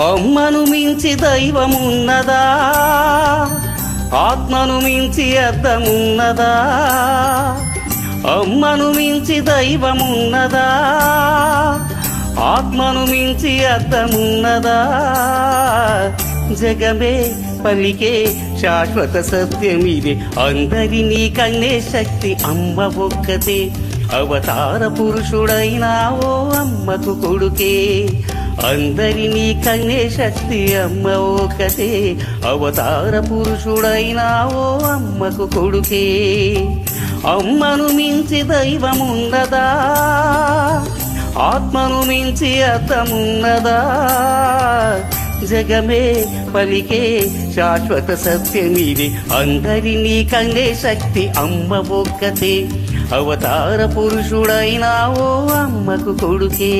అమ్మను మించి దైవమున్నదా? ఆత్మను మించి అర్థమున్నదా? అమ్మను మించి దైవమున్నదా? ఆత్మను మించి అర్థమున్నదా? జగమే పలికే శాశ్వత సత్యమిదే. అందరినీ కన్నే శక్తి అమ్మ ఒక్కతే. అవతార పురుషుడైనా ఓ అమ్మకు కొడుకే. అందరినీ కన్నే శక్తి అమ్మ ఒక్కతే అవతార పురుషుడైనా ఓ అమ్మకు కొడుకే. అమ్మను మించి దైవమున్నదా? ఆత్మను మించి అర్థమున్నదా? జగమే పలికే శాశ్వత సత్యమిది అందరినీ కండే శక్తి అమ్మ ఒక్కతే అవతార పురుషుడైనా ఓ అమ్మకు కొడుకే.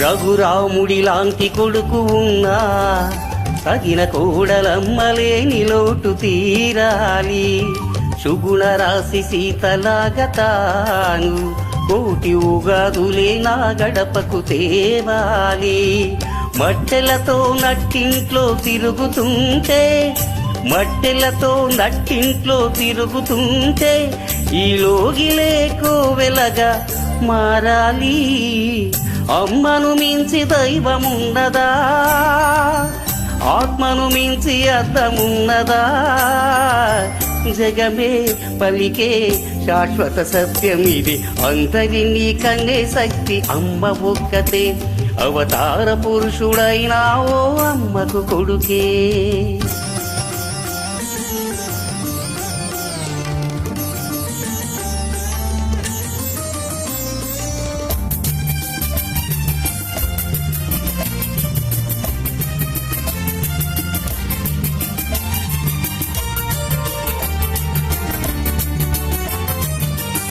రఘురాముడి లాంటి కొడుకు ఉన్నా తగిన కోడలమ్మలేని లోటు తీరాలి. సుగుణ రాశి సీతలాగా తాను కోటి ఉగాదులే నా గడపకు తేవాలి. మట్టెలతో నట్టింట్లో తిరుగుతుంటే మట్టెలతో నట్టింట్లో తిరుగుతుంటే ఈ లోగిలే కోవెలగా మారాలి. అమ్మను మించి దైవమున్నదా? ఆత్మను మించి అర్థమున్నదా? జగమే పలికే శాశ్వత సత్యం సత్యమిది అందరినీ కన్నే శక్తి అమ్మ ఒక్కతే. అవతార పురుషుడైనా ఓ అమ్మకు కొడుకే.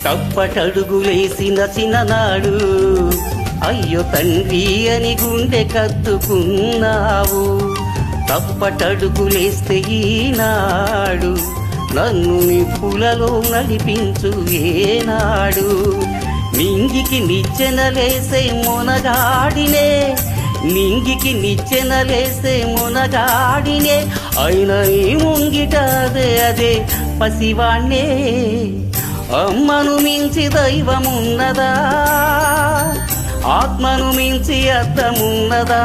తప్పటడుగులేసిన చిన్ననాడు అయ్యో తండ్రి అని గుండె కత్తుకున్నావు. తప్పటడుగులేస్తే ఈనాడు నన్ను నిప్పులలో నడిపించు ఏనాడు. నింగికి నిచ్చెనలేసే మొనగాడినే నింగికి నిచ్చెనలేసే మొనగాడినే. అయినా ఈ ముంగిట అదే అదే పసివాణ్ణే. అమ్మను మించి దైవమున్నదా? ఆత్మను మించి అర్థమున్నదా?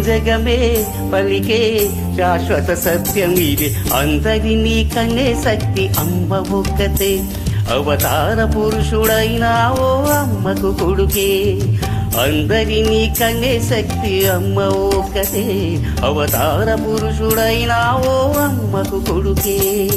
జగమే పలికే శాశ్వత సత్యం ఇది. అందరినీ కన్నే శక్తి అమ్మ ఒక్కతే. అవతార పురుషుడైనా ఓ అమ్మకు కొడుకే. అందరినీ కన్నే శక్తి అమ్మ ఒక్కతే. అవతార పురుషుడైనా ఓ అమ్మకు కొడుకే.